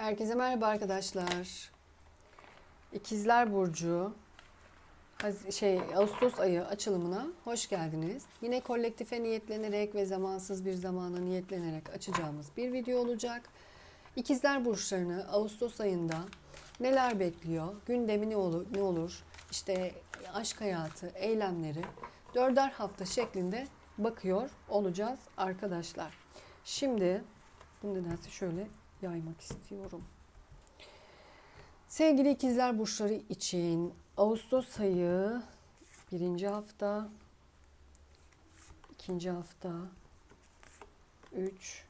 Herkese merhaba arkadaşlar. İkizler Burcu şey Ağustos ayı açılımına hoş geldiniz. Yine kolektife niyetlenerek ve zamansız bir zamana niyetlenerek açacağımız bir video olacak. İkizler burçlarını Ağustos ayında neler bekliyor? Gündemi ne olur? Ne olur? İşte aşk hayatı, eylemleri dörder hafta şeklinde bakıyor olacağız arkadaşlar. Şimdi bunu nedense şöyle yaymak istiyorum. Sevgili ikizler burçları için Ağustos ayı birinci hafta, ikinci hafta, üç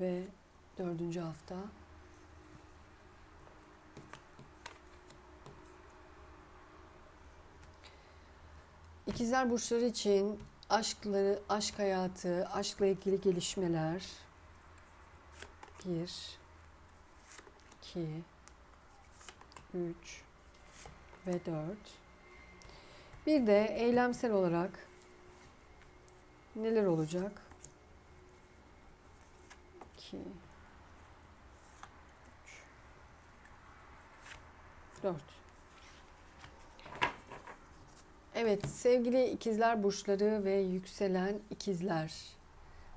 ve dördüncü hafta. İkizler burçları için aşkları, aşk hayatı, aşkla ilgili gelişmeler, bir, iki, üç ve dört. Bir de eylemsel olarak neler olacak? İki, üç, dört. Evet sevgili ikizler burçları ve yükselen ikizler.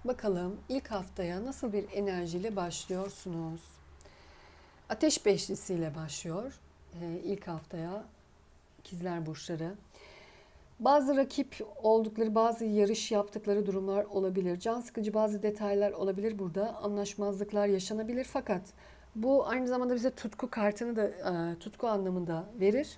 Bakalım ilk haftaya nasıl bir enerjiyle başlıyorsunuz? Ateş beşlisiyle başlıyor ee, ilk haftaya ikizler burçları. Bazı rakip oldukları, bazı yarış yaptıkları durumlar olabilir. Can sıkıcı bazı detaylar olabilir burada. Anlaşmazlıklar yaşanabilir fakat bu aynı zamanda bize tutku kartını da e, tutku anlamında verir.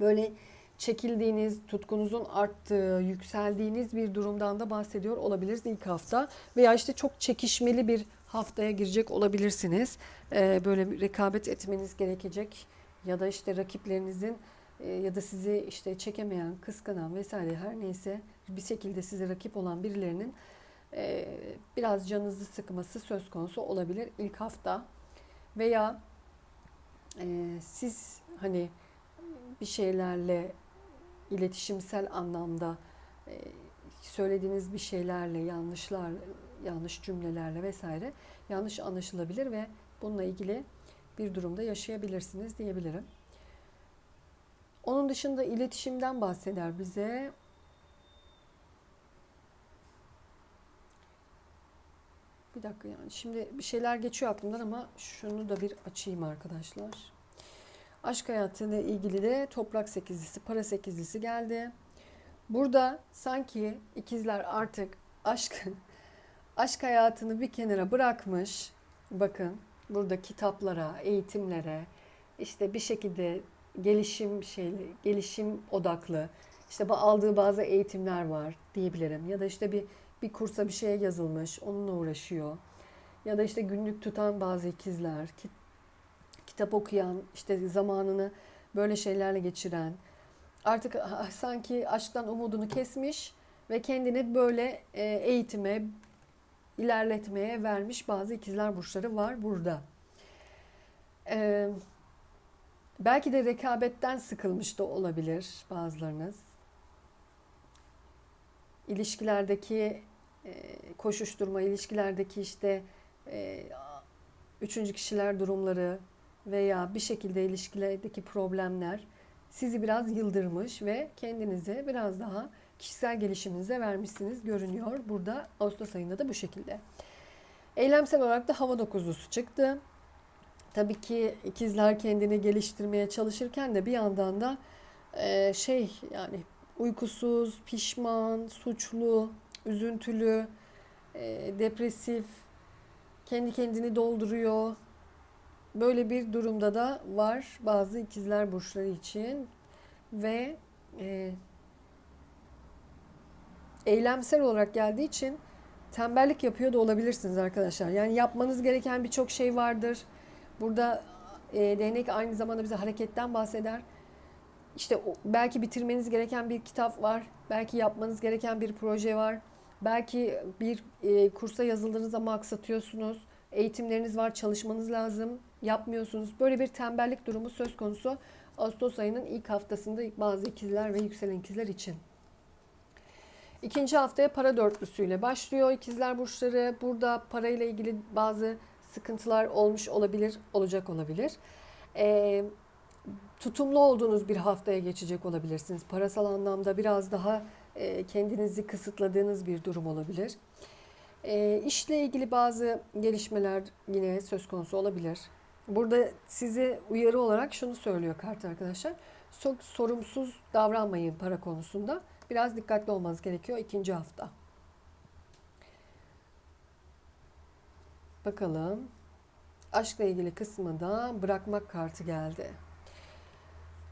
Böyle çekildiğiniz, tutkunuzun arttığı, yükseldiğiniz bir durumdan da bahsediyor olabiliriz ilk hafta. Veya işte çok çekişmeli bir haftaya girecek olabilirsiniz. Ee, böyle rekabet etmeniz gerekecek ya da işte rakiplerinizin e, ya da sizi işte çekemeyen, kıskanan vesaire her neyse bir şekilde size rakip olan birilerinin e, biraz canınızı sıkması söz konusu olabilir ilk hafta. Veya e, siz hani bir şeylerle iletişimsel anlamda e, söylediğiniz bir şeylerle yanlışlar yanlış cümlelerle vesaire yanlış anlaşılabilir ve bununla ilgili bir durumda yaşayabilirsiniz diyebilirim. Onun dışında iletişimden bahseder bize. Bir dakika yani şimdi bir şeyler geçiyor aklımdan ama şunu da bir açayım arkadaşlar. Aşk hayatıyla ilgili de toprak sekizlisi, para sekizlisi geldi. Burada sanki ikizler artık aşk aşk hayatını bir kenara bırakmış. Bakın burada kitaplara, eğitimlere, işte bir şekilde gelişim şeyli, gelişim odaklı. işte aldığı bazı eğitimler var diyebilirim. Ya da işte bir bir kursa bir şeye yazılmış, onunla uğraşıyor. Ya da işte günlük tutan bazı ikizler, ki- kitap okuyan, işte zamanını böyle şeylerle geçiren, artık ah, sanki aşktan umudunu kesmiş ve kendini böyle e, eğitime, ilerletmeye vermiş bazı ikizler burçları var burada. Ee, belki de rekabetten sıkılmış da olabilir bazılarınız. İlişkilerdeki e, koşuşturma, ilişkilerdeki işte e, üçüncü kişiler durumları veya bir şekilde ilişkilerdeki problemler sizi biraz yıldırmış ve kendinize biraz daha kişisel gelişiminize vermişsiniz görünüyor. Burada Ağustos ayında da bu şekilde. Eylemsel olarak da hava dokuzlusu çıktı. Tabii ki ikizler kendini geliştirmeye çalışırken de bir yandan da e, şey yani uykusuz, pişman, suçlu, üzüntülü, e, depresif, kendi kendini dolduruyor. Böyle bir durumda da var bazı ikizler burçları için ve e, eylemsel olarak geldiği için tembellik yapıyor da olabilirsiniz arkadaşlar. Yani yapmanız gereken birçok şey vardır. Burada e, değnek aynı zamanda bize hareketten bahseder. İşte belki bitirmeniz gereken bir kitap var. Belki yapmanız gereken bir proje var. Belki bir e, kursa yazıldığınız ama aksatıyorsunuz. Eğitimleriniz var, çalışmanız lazım. Yapmıyorsunuz. Böyle bir tembellik durumu söz konusu. Ağustos ayının ilk haftasında bazı ikizler ve yükselen ikizler için. İkinci haftaya para dörtlüsüyle başlıyor ikizler burçları. Burada parayla ilgili bazı sıkıntılar olmuş olabilir, olacak olabilir. E, tutumlu olduğunuz bir haftaya geçecek olabilirsiniz. Parasal anlamda biraz daha e, kendinizi kısıtladığınız bir durum olabilir. E, işle ilgili bazı gelişmeler yine söz konusu olabilir. Burada size uyarı olarak şunu söylüyor kart arkadaşlar. Çok sorumsuz davranmayın para konusunda. Biraz dikkatli olmanız gerekiyor ikinci hafta. Bakalım. Aşkla ilgili kısmında bırakmak kartı geldi.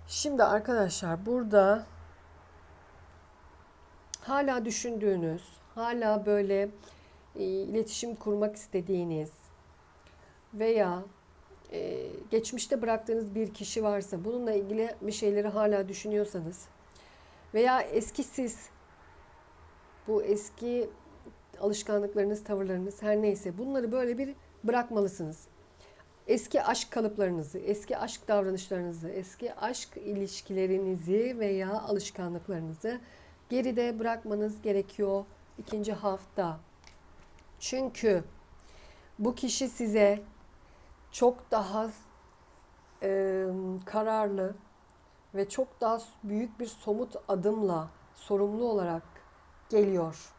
Şimdi arkadaşlar burada hala düşündüğünüz, hala böyle e, iletişim kurmak istediğiniz veya e, geçmişte bıraktığınız bir kişi varsa bununla ilgili bir şeyleri hala düşünüyorsanız veya eski siz bu eski alışkanlıklarınız, tavırlarınız her neyse bunları böyle bir bırakmalısınız. Eski aşk kalıplarınızı, eski aşk davranışlarınızı, eski aşk ilişkilerinizi veya alışkanlıklarınızı geride bırakmanız gerekiyor ikinci hafta. Çünkü bu kişi size çok daha e, kararlı ve çok daha büyük bir somut adımla sorumlu olarak geliyor.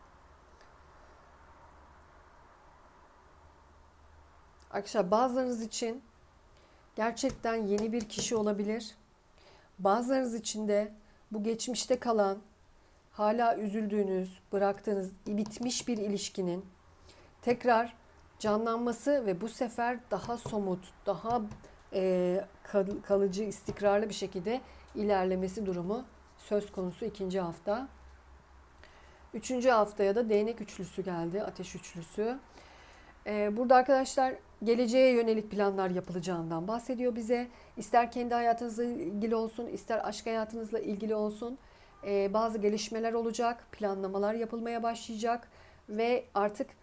Arkadaşlar bazılarınız için gerçekten yeni bir kişi olabilir. Bazılarınız için de bu geçmişte kalan, hala üzüldüğünüz, bıraktığınız, bitmiş bir ilişkinin tekrar canlanması ve bu sefer daha somut, daha e, kalıcı, istikrarlı bir şekilde ilerlemesi durumu söz konusu ikinci hafta. Üçüncü haftaya da değnek üçlüsü geldi, ateş üçlüsü. E, burada arkadaşlar geleceğe yönelik planlar yapılacağından bahsediyor bize. İster kendi hayatınızla ilgili olsun, ister aşk hayatınızla ilgili olsun. E, bazı gelişmeler olacak, planlamalar yapılmaya başlayacak ve artık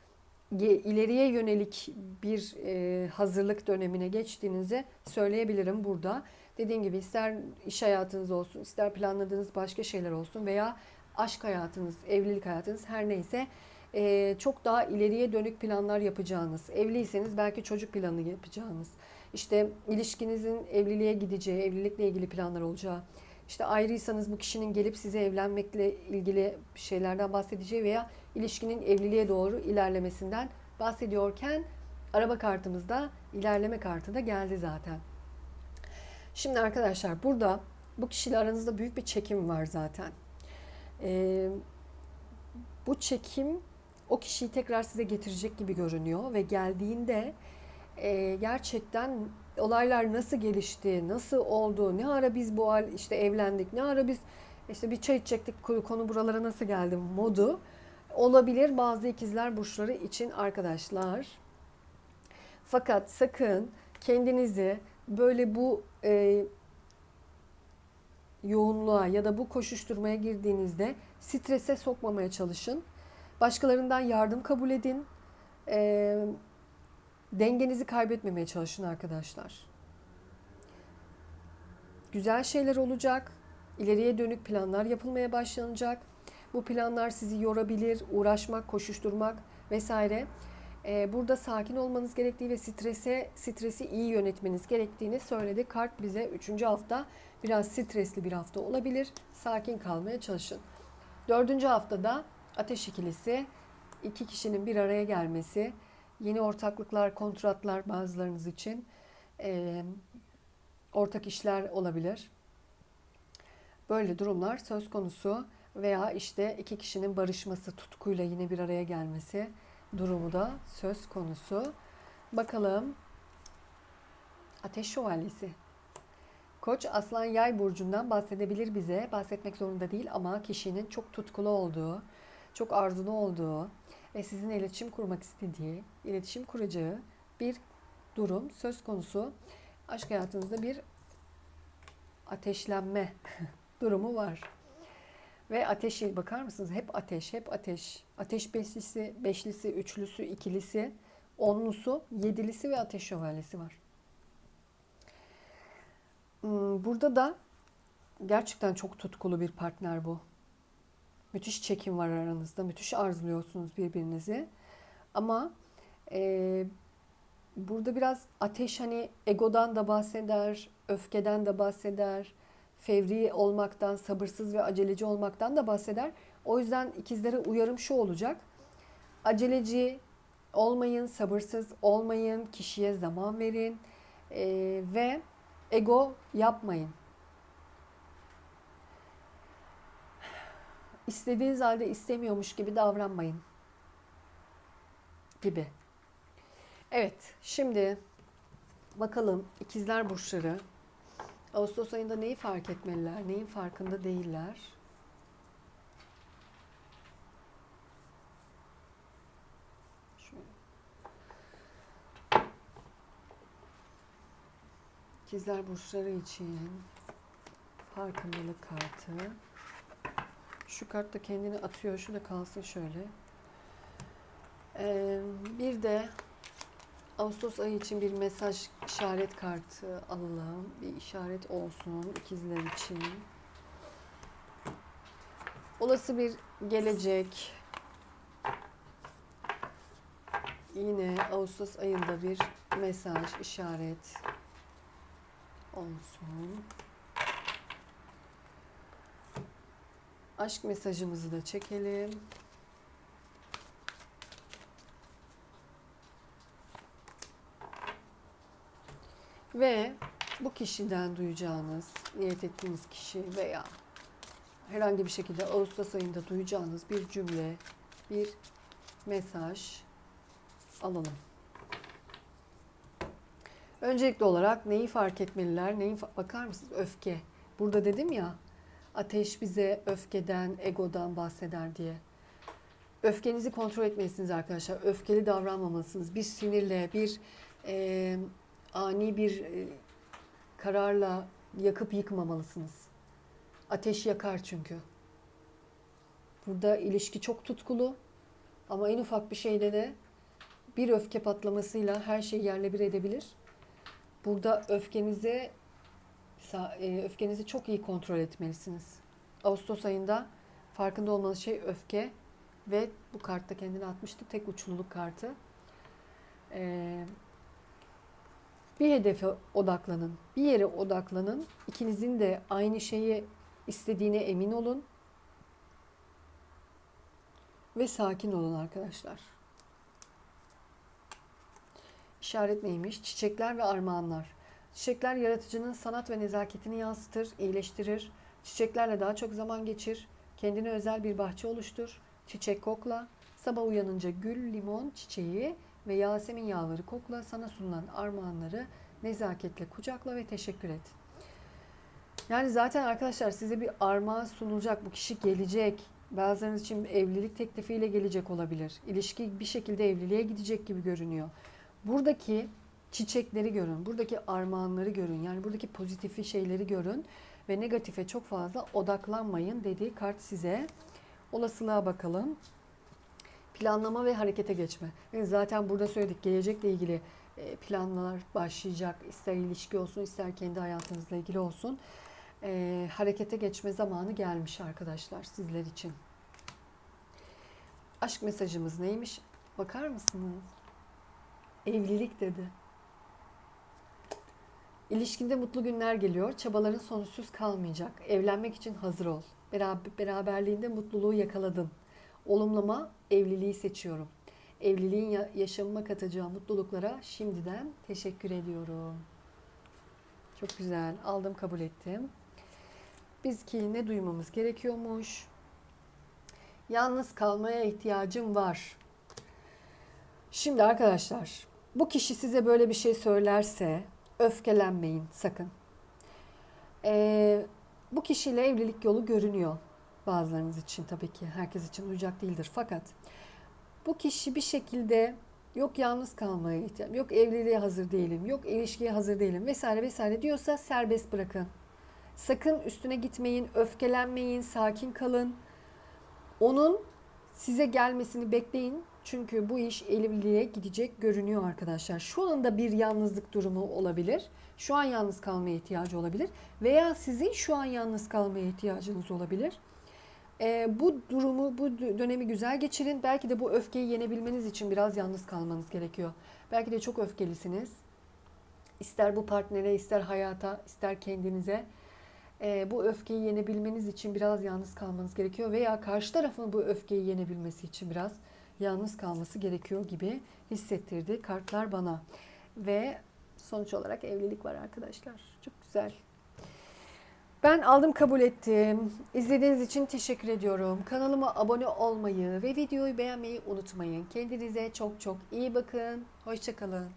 ileriye yönelik bir e, hazırlık dönemine geçtiğinizi söyleyebilirim burada. Dediğim gibi ister iş hayatınız olsun, ister planladığınız başka şeyler olsun veya aşk hayatınız, evlilik hayatınız her neyse e, çok daha ileriye dönük planlar yapacağınız, evliyseniz belki çocuk planı yapacağınız, işte ilişkinizin evliliğe gideceği, evlilikle ilgili planlar olacağı, işte ayrıysanız bu kişinin gelip size evlenmekle ilgili şeylerden bahsedeceği veya ilişkinin evliliğe doğru ilerlemesinden bahsediyorken araba kartımızda ilerleme kartı da geldi zaten. Şimdi arkadaşlar burada bu kişiyle aranızda büyük bir çekim var zaten. Ee, bu çekim o kişiyi tekrar size getirecek gibi görünüyor ve geldiğinde e, gerçekten olaylar nasıl gelişti, nasıl oldu, ne ara biz bu hal işte evlendik, ne ara biz işte bir çay içecektik konu buralara nasıl geldi modu olabilir bazı ikizler burçları için arkadaşlar. Fakat sakın kendinizi böyle bu e, yoğunluğa ya da bu koşuşturmaya girdiğinizde strese sokmamaya çalışın. Başkalarından yardım kabul edin. E, dengenizi kaybetmemeye çalışın arkadaşlar. Güzel şeyler olacak. İleriye dönük planlar yapılmaya başlanacak. Bu planlar sizi yorabilir, uğraşmak, koşuşturmak vesaire. Ee, burada sakin olmanız gerektiği ve strese stresi iyi yönetmeniz gerektiğini söyledi. Kart bize 3. hafta biraz stresli bir hafta olabilir. Sakin kalmaya çalışın. 4. haftada ateş ikilisi, iki kişinin bir araya gelmesi, yeni ortaklıklar, kontratlar bazılarınız için e, ortak işler olabilir. Böyle durumlar söz konusu veya işte iki kişinin barışması, tutkuyla yine bir araya gelmesi durumu da söz konusu. Bakalım Ateş Şövalyesi. Koç Aslan Yay burcundan bahsedebilir bize. Bahsetmek zorunda değil ama kişinin çok tutkulu olduğu, çok arzulu olduğu ve sizin iletişim kurmak istediği, iletişim kuracağı bir durum söz konusu. Aşk hayatınızda bir ateşlenme durumu var. Ve ateşi bakar mısınız? Hep ateş, hep ateş. Ateş beşlisi, beşlisi, üçlüsü, ikilisi, onlusu, yedilisi ve ateş şövalyesi var. Hmm, burada da gerçekten çok tutkulu bir partner bu. Müthiş çekim var aranızda. Müthiş arzuluyorsunuz birbirinizi. Ama e, burada biraz ateş hani egodan da bahseder, öfkeden de bahseder, fevri olmaktan, sabırsız ve aceleci olmaktan da bahseder. O yüzden ikizlere uyarım şu olacak. Aceleci olmayın, sabırsız olmayın, kişiye zaman verin Ee, ve ego yapmayın. İstediğiniz halde istemiyormuş gibi davranmayın gibi. Evet, şimdi bakalım ikizler burçları Ağustos ayında neyi fark etmeliler, neyin farkında değiller? İkizler burçları için farkındalık kartı. Şu kart da kendini atıyor. Şu da kalsın şöyle. Ee, bir de Ağustos ayı için bir mesaj işaret kartı alalım. Bir işaret olsun ikizler için. Olası bir gelecek. Yine Ağustos ayında bir mesaj işaret olsun. Aşk mesajımızı da çekelim. Ve bu kişiden duyacağınız, niyet ettiğiniz kişi veya herhangi bir şekilde Ağustos ayında duyacağınız bir cümle, bir mesaj alalım. Öncelikli olarak neyi fark etmeliler? Neyi bakar mısınız? Öfke. Burada dedim ya ateş bize öfkeden, egodan bahseder diye. Öfkenizi kontrol etmelisiniz arkadaşlar. Öfkeli davranmamalısınız. Bir sinirle, bir e, ani bir e, kararla yakıp yıkmamalısınız. Ateş yakar çünkü. Burada ilişki çok tutkulu ama en ufak bir şeyde de bir öfke patlamasıyla her şeyi yerle bir edebilir. Burada öfkenizi sa- e, öfkenizi çok iyi kontrol etmelisiniz. Ağustos ayında farkında olmanız şey öfke ve bu kartta kendini atmıştı tek uçluluk kartı. Ee, bir hedefe odaklanın, bir yere odaklanın. İkinizin de aynı şeyi istediğine emin olun. Ve sakin olun arkadaşlar. İşaret neymiş? Çiçekler ve armağanlar. Çiçekler yaratıcının sanat ve nezaketini yansıtır, iyileştirir. Çiçeklerle daha çok zaman geçir. Kendine özel bir bahçe oluştur. Çiçek kokla. Sabah uyanınca gül, limon çiçeği ve Yasemin yağları kokla. Sana sunulan armağanları nezaketle kucakla ve teşekkür et. Yani zaten arkadaşlar size bir armağan sunulacak. Bu kişi gelecek. Bazılarınız için evlilik teklifiyle gelecek olabilir. İlişki bir şekilde evliliğe gidecek gibi görünüyor. Buradaki çiçekleri görün, buradaki armağanları görün. Yani buradaki pozitifi şeyleri görün ve negatife çok fazla odaklanmayın dediği kart size. Olasılığa bakalım. Planlama ve harekete geçme. Yani zaten burada söyledik gelecekle ilgili e, planlar başlayacak. İster ilişki olsun, ister kendi hayatınızla ilgili olsun. E, harekete geçme zamanı gelmiş arkadaşlar sizler için. Aşk mesajımız neymiş? Bakar mısınız? Evlilik dedi. İlişkinde mutlu günler geliyor. Çabaların sonsuz kalmayacak. Evlenmek için hazır ol. Beraber, beraberliğinde mutluluğu yakaladın. Olumlama evliliği seçiyorum. Evliliğin ya- yaşamıma katacağı mutluluklara şimdiden teşekkür ediyorum. Çok güzel. Aldım, kabul ettim. Biz ki ne duymamız gerekiyormuş? Yalnız kalmaya ihtiyacım var. Şimdi arkadaşlar, bu kişi size böyle bir şey söylerse öfkelenmeyin sakın. Ee, bu kişiyle evlilik yolu görünüyor bazılarınız için tabii ki herkes için uyacak değildir. Fakat bu kişi bir şekilde yok yalnız kalmaya ihtiyacım, yok evliliğe hazır değilim, yok ilişkiye hazır değilim vesaire vesaire diyorsa serbest bırakın. Sakın üstüne gitmeyin, öfkelenmeyin, sakin kalın. Onun size gelmesini bekleyin. Çünkü bu iş evliliğe gidecek görünüyor arkadaşlar. Şu anda bir yalnızlık durumu olabilir. Şu an yalnız kalmaya ihtiyacı olabilir. Veya sizin şu an yalnız kalmaya ihtiyacınız olabilir. Ee, bu durumu, bu dö- dönemi güzel geçirin. Belki de bu öfkeyi yenebilmeniz için biraz yalnız kalmanız gerekiyor. Belki de çok öfkelisiniz. İster bu partnere, ister hayata, ister kendinize. Ee, bu öfkeyi yenebilmeniz için biraz yalnız kalmanız gerekiyor. Veya karşı tarafın bu öfkeyi yenebilmesi için biraz yalnız kalması gerekiyor gibi hissettirdi kartlar bana. Ve sonuç olarak evlilik var arkadaşlar. Çok güzel. Ben aldım kabul ettim. İzlediğiniz için teşekkür ediyorum. Kanalıma abone olmayı ve videoyu beğenmeyi unutmayın. Kendinize çok çok iyi bakın. Hoşçakalın.